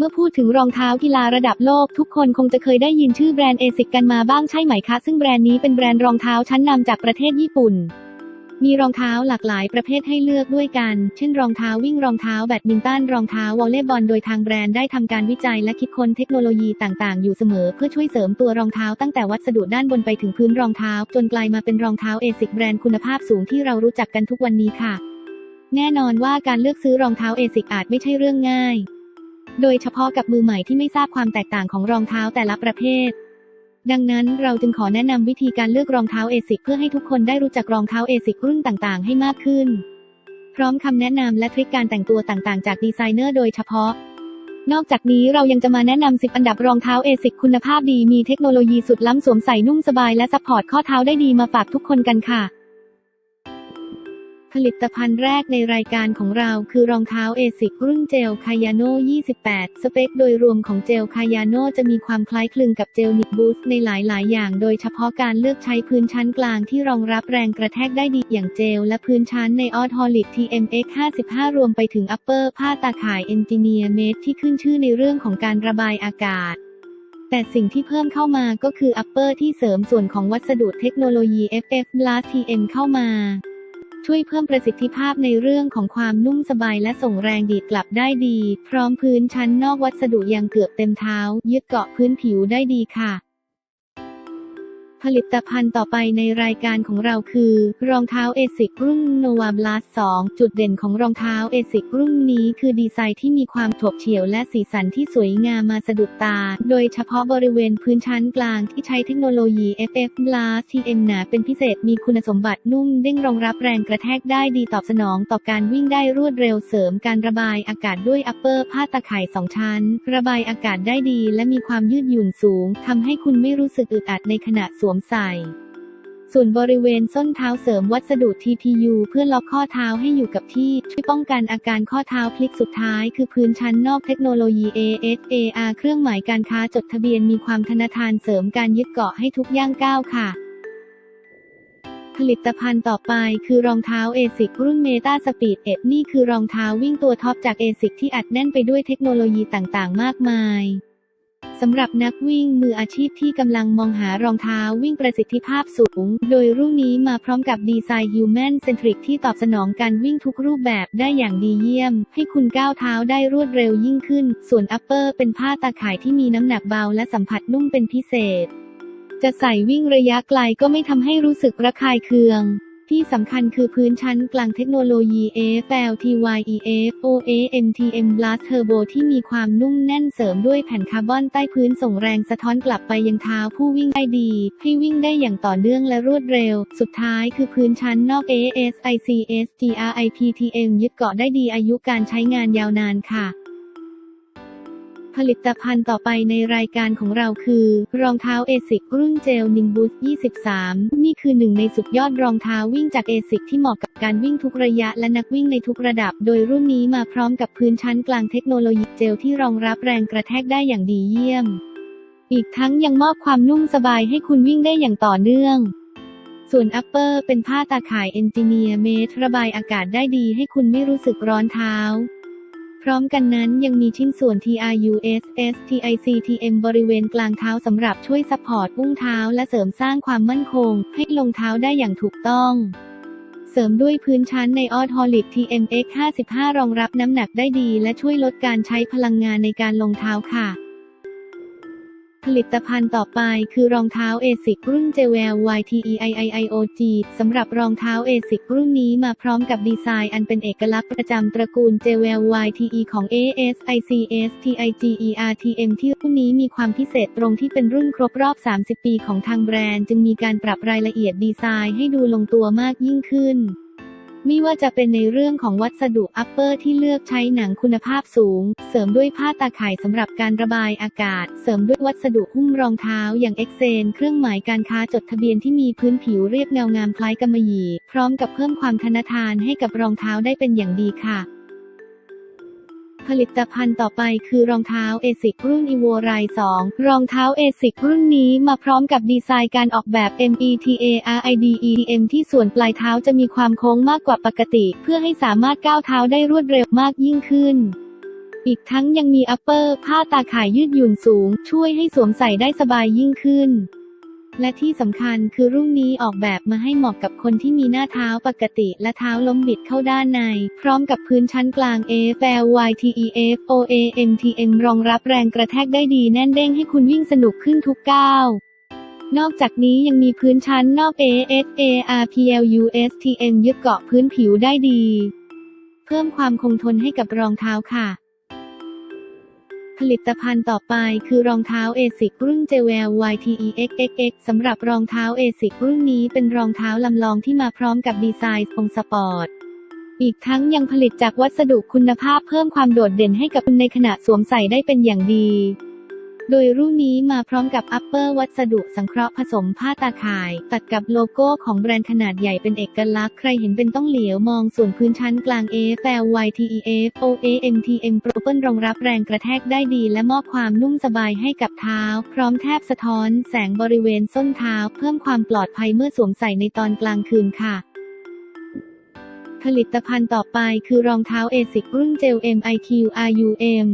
เมื่อพูดถึงรองเท้ากีฬาระดับโลกทุกคนคงจะเคยได้ยินชื่อแบรนด์เอซิกกันมาบ้างใช่ไหมคะ ซึ่งแบรนด์นี้เป็นแบรนด์รองเท้าชั้นนำจากประเทศญี่ปุ่น มีรองเท้าหลากหลายประเภทให้เลือกด้วยกัน เช่นรองเท้าวิ่งรองเท้าแบดมินตันรองเท้าวอลเลย์บอลโดยทางแบรนด์ได้ทำการวิจัยและคิดค้นเทคโนโลยีต่างๆ อยู่เสมอ เพื่อช่วยเสริมตัวรองเท้าตั้งแต่วัสดุด้านบนไปถึงพื้นรองเท้า จนกลายมาเป็นรองเท้าเอซิกแบรนด์คุณภาพสูงที่เรารู้จักกันทุกวันนี้ค่ะ แน่นอนว่าการเลือกซื้อรองเท้าเอซิกอาจไม่ใช่เรื่องง่าย โดยเฉพาะกับมือใหม่ที่ไม่ทราบความแตกต่างของรองเท้าแต่ละประเภท ดังนั้นเราจึงขอแนะนำวิธีการเลือกรองเท้าเอซิกเพื่อให้ทุกคนได้รู้จักรองเท้าเอซิกรุ่นต่างๆ ให้มากขึ้น พร้อมคำแนะนำและทริคการแต่งตัวต่างๆ จากดีไซเนอร์โดยเฉพาะ นอกจากนี้เรายังจะมาแนะนำ 10 อันดับรองเท้าเอซิกคุณภาพดีมีเทคโนโลยีสุดล้ำสวมใส่นุ่มสบายและซัพพอร์ตข้อเท้าได้ดีมาฝากทุกคนกันค่ะ ผลิตภัณฑ์แรกในรายการของเราคือรองเท้าเอซิกรุ่นเจลคายาโน28 สเปคโดยรวมของเจลคายาโนจะมีความคล้ายคลึงกับเจลนิกบูสในหลายๆ อย่าง โดยเฉพาะการเลือกใช้พื้นชั้นกลางที่รองรับแรงกระแทกได้ดีอย่างเจลและพื้นชั้นในออทอลิก TMX 55 รวมไปถึงอัปเปอร์ผ้าตาข่ายเอนจิเนียร์เมดที่ขึ้นชื่อในเรื่องของการระบายอากาศแต่สิ่งที่เพิ่มเข้ามาก็คืออัปเปอร์ที่เสริมส่วนของวัสดุเทคโนโลยี FF Blast TM เข้ามา ช่วยเพิ่มประสิทธิภาพในเรื่องของความนุ่มสบายและส่งแรงดีดกลับได้ดี พร้อมพื้นชั้นนอกวัสดุยังเกือบเต็มเท้า ยึดเกาะพื้นผิวได้ดีค่ะ ผลิตภัณฑ์ต่อไปในรายการของเราคือ รองเท้าเอซิกรุ่น Nova Blast 2จุดเด่นของรองเท้าเอซิกรุ่นนี้คือดีไซน์ที่มีความถกเฉียวและสีสันที่สวยงามมาสะดุดตา โดยเฉพาะบริเวณพื้นชั้นกลางที่ใช้เทคโนโลยี FF Blast TM หนาเป็นพิเศษมีคุณสมบัตินุ่มเด้งรองรับแรงกระแทกได้ดีตอบสนองต่อการวิ่งได้รวดเร็วเสริมการระบายอากาศด้วยอัปเปอร์ผ้าตะข่ายสองชั้น ระบายอากาศได้ดี และมีความยืดหยุ่นสูงทำให้คุณไม่รู้สึกอึดอัดในขณะสวมใส่ ส่วนบริเวณส้นเท้าเสริมวัสดุ TPU เพื่อล็อกข้อเท้าให้อยู่กับที่ ช่วยป้องกันอาการข้อเท้าพลิกสุดท้ายคือพื้นชั้นนอกเทคโนโลยี ASAR เครื่องหมายการค้าจดทะเบียนมีความธนาทานเสริมการยึดเกาะให้ทุกย่างก้าวค่ะผลิตภัณฑ์ต่อไปคือรองเท้าเอซิกรุ่นเมตาสปีดเอ็ดนี่คือรองเท้าวิ่งตัวท็อปจากเอซิกที่อัดแน่นไปด้วยเทคโนโลยีต่างๆ มากมาย สำหรับนักวิ่งมืออาชีพที่กำลังมองหารองเท้าวิ่งประสิทธิภาพสูง โดยรุ่นนี้มาพร้อมกับดีไซน์ Human Centric ที่ตอบสนองการวิ่งทุกรูปแบบได้อย่างดีเยี่ยม ให้คุณก้าวเท้าได้รวดเร็วยิ่งขึ้น ส่วน Upper เป็นผ้าตาข่ายที่มีน้ำหนักเบาและสัมผัสนุ่มเป็นพิเศษ จะใส่วิ่งระยะไกลก็ไม่ทำให้รู้สึกระคายเคือง ที่สำคัญคือพื้นชั้นกลางเทคโนโลยี AFLTYEF OAMTM Blast Turbo ที่มีความนุ่มแน่นเสริมด้วยแผ่นคาร์บอนใต้พื้นส่งแรงสะท้อนกลับไปยังเท้าผู้วิ่งได้ดี ให้วิ่งได้อย่างต่อเนื่องและรวดเร็ว สุดท้ายคือพื้นชั้นนอก ASICS GRIPTM ยึดเกาะได้ดีอายุการใช้งานยาวนานค่ะ ผลิตภัณฑ์ต่อไปในรายการของเราคือ รองเท้าเอซิกรุ่นเจลนิงบูส23 นี่คือหนึ่งในสุดยอดรองเท้าวิ่งจากเอซิกที่เหมาะกับการวิ่งทุกระยะและนักวิ่งในทุกระดับ โดยรุ่นนี้มาพร้อมกับพื้นชั้นกลางเทคโนโลยีเจลที่รองรับแรงกระแทกได้อย่างดีเยี่ยม อีกทั้งยังมอบความนุ่มสบายให้คุณวิ่งได้อย่างต่อเนื่องส่วนอัปเปอร์เป็นผ้าตาข่ายเอนจิเนียร์เมดระบายอากาศได้ดีให้คุณไม่รู้สึกร้อนเท้า พร้อมกันนั้นยังมีชิ้นส่วน TRUS STIC TM บริเวณกลางเท้าสำหรับช่วยสปอร์ตอุ้งเท้าและเสริมสร้างความมั่นคง ให้ลงเท้าได้อย่างถูกต้องเสริมด้วยพื้นชั้นในออทอลิก TMX 55 รองรับน้ำหนักได้ดี และช่วยลดการใช้พลังงานในการลงเท้าค่ะ ผลิตภัณฑ์ต่อไปคือรองเท้าเอซิกรุ่น j w e l YTEIIOG สำหรับรองเท้าเอซิกรุ่นนี้มาพร้อมกับดีไซน์อันเป็นเอกลักษณ์ประจำตระกูล j w e l YTE ของ ASICS TIGERTM ที่รุ่นนี้มีความพิเศษตรงที่เป็นรุ่นครบรอบ 30 ปีของทางแบรนด์ จึงมีการปรับรายละเอียดดีไซน์ให้ดูลงตัวมากยิ่งขึ้น ไม่ว่าจะเป็นในเรื่องของวัสดุอัปเปอร์ที่เลือกใช้หนังคุณภาพสูง เสริมด้วยผ้าตาข่ายสำหรับการระบายอากาศ เสริมด้วยวัสดุหุ้มรองเท้าอย่างเอ็กเซน เครื่องหมายการค้าจดทะเบียนที่มีพื้นผิวเรียบเงางามคล้ายกำมะหยี่ พร้อมกับเพิ่มความทนทานให้กับรองเท้าได้เป็นอย่างดีค่ะ ผลิตภัณฑ์ต่อไปคือรองเท้าเอซิกรุ่น e v o r i 2รองเท้าเอซิกรุ่นนี้มาพร้อมกับดีไซน์การออกแบบ METARIDEM ที่ส่วนปลายเท้าจะมีความโค้งมากกว่าปกติ เพื่อให้สามารถก้าวเท้าได้รวดเร็วมากยิ่งขึ้นอีกทั้งยังมีอัปเปอร์ผ้าตาข่ายยืดหยุ่นสูง ช่วยให้สวมใส่ได้สบายยิ่งขึ้น และที่สำคัญคือรุ่นนี้ออกแบบมาให้เหมาะกับคนที่มีหน้าเท้าปกติและเท้าล้มบิดเข้าด้านใน พร้อมกับพื้นชั้นกลาง F L Y T E F O A M T M รองรับแรงกระแทกได้ดีแน่นเด้งให้คุณวิ่งสนุกขึ้นทุกก้าวนอกจากนี้ยังมีพื้นชั้นนอก A S A R P L U S T M ยึดเกาะพื้นผิวได้ดี เพิ่มความคงทนให้กับรองเท้าค่ะ ผลิตภัณฑ์ต่อไปคือรองเท้าเอซิกรุ่นเจเวล YTEXXX สำหรับรองเท้าเอซิกรุ่นนี้เป็นรองเท้าลำลองที่มาพร้อมกับดีไซน์ทรงสปอร์ตอีกทั้งยังผลิตจากวัสดุคุณภาพเพิ่มความโดดเด่นให้กับคุณในขณะสวมใส่ได้เป็นอย่างดี โดยรุ่นนี้มาพร้อมกับอัปเปอร์วัสดุสังเคราะห์ผสมผ้าตาข่าย ตัดกับโลโก้ของแบรนด์ขนาดใหญ่เป็นเอกลักษณ์ ใครเห็นเป็นต้องเหลียวมองส่วนพื้นชั้นกลาง A F L Y T E F O A M T M Pro เปิลรองรับแรงกระแทกได้ดีและมอบความนุ่มสบายให้กับเท้า พร้อมแทบสะท้อน แสงบริเวณส้นเท้า เพิ่มความปลอดภัยเมื่อสวมใส่ในตอนกลางคืนค่ะผลิตภัณฑ์ต่อไปคือรองเท้าเอซิกรุ่นเจล MIQ RUM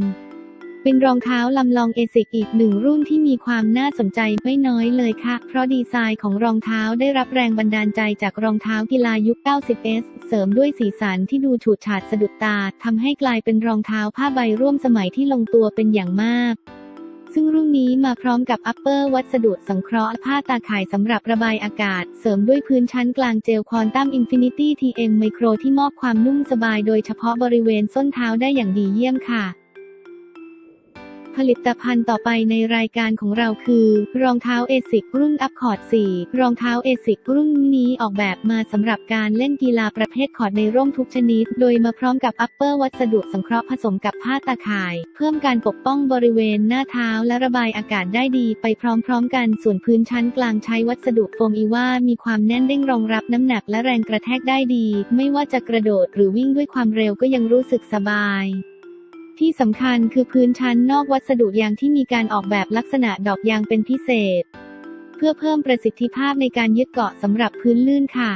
เป็นรองเท้าลำลองเอซิกอีกหนึ่งรุ่นที่มีความน่าสนใจไม่น้อยเลยค่ะ เพราะดีไซน์ของรองเท้าได้รับแรงบันดาลใจจากรองเท้ากีฬายุค 90s เสริมด้วยสีสันที่ดูฉูดฉาดสะดุดตา ทำให้กลายเป็นรองเท้าผ้าใบร่วมสมัยที่ลงตัวเป็นอย่างมากซึ่งรุ่นนี้มาพร้อมกับอัปเปอร์วัสดุสังเคราะห์ผ้าตาข่ายสำหรับระบายอากาศ เสริมด้วยพื้นชั้นกลางเจลควอนตัมอินฟินิตี้ทีเอ็มไมโครที่มอบความนุ่มสบายโดยเฉพาะบริเวณส้นเท้าได้อย่างดีเยี่ยมค่ะ ผลิตภัณฑ์ต่อไปในรายการของเราคือ รองเท้าเอซิกรุ่นอัพคอร์ด4รองเท้าเอซิกรุ่นนี้ออกแบบมาสำหรับการเล่นกีฬาประเภทคอร์ดในร่มทุกชนิด โดยมาพร้อมกับอัปเปอร์วัสดุสังเคราะห์ผสมกับผ้าตาข่าย เพิ่มการปกป้องบริเวณหน้าเท้าและระบายอากาศได้ดีไปพร้อมๆ กันส่วนพื้นชั้นกลางใช้วัสดุโฟมอีว่ามีความแน่นเด้งรองรับน้ำหนักและแรงกระแทกได้ดี ไม่ว่าจะกระโดดหรือวิ่งด้วยความเร็วก็ยังรู้สึกสบาย ที่สำคัญคือพื้นชั้นนอกวัสดุยางที่มีการออกแบบลักษณะดอกยางเป็นพิเศษ เพื่อเพิ่มประสิทธิภาพในการยึดเกาะสำหรับพื้นลื่นค่ะ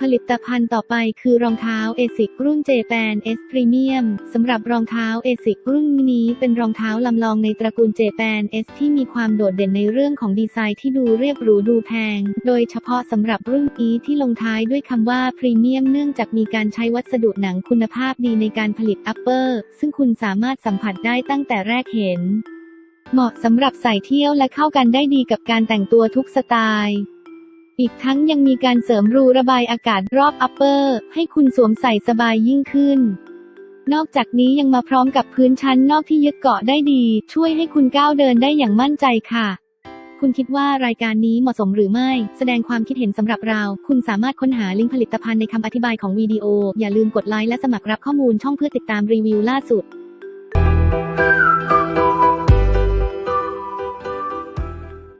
ผลิตภัณฑ์ต่อไปคือรองเท้าเอซิกรุ่น j p a n S Premium สำหรับรองเท้าเอซิกรุ่นนี้เป็นรองเท้าลำลองในตระกูล j p a n S ที่มีความโดดเด่นในเรื่องของดีไซน์ที่ดูเรียบหรูดูแพง โดยเฉพาะสำหรับรุ่นนี้ที่ลงท้ายด้วยคำว่าพรีเมียมเนื่องจากมีการใช้วัสดุหนังคุณภาพดีในการผลิตอัปเปอร์ซึ่งคุณสามารถสัมผัสได้ตั้งแต่แรกเห็น เหมาะสำหรับใส่เที่ยวและเข้ากันได้ดีกับการแต่งตัวทุกสไตล์ อีกทั้งยังมีการเสริมรูระบายอากาศรอบอัปเปอร์ ให้คุณสวมใส่สบายยิ่งขึ้น นอกจากนี้ยังมาพร้อมกับพื้นชั้นนอกที่ยึดเกาะได้ดี ช่วยให้คุณก้าวเดินได้อย่างมั่นใจค่ะ คุณคิดว่ารายการนี้เหมาะสมหรือไม่ แสดงความคิดเห็นสำหรับเรา คุณสามารถค้นหาลิงก์ผลิตภัณฑ์ในคำอธิบายของวิดีโอ อย่าลืมกดไลค์และสมัครรับข้อมูลช่องเพื่อติดตามรีวิวล่าสุด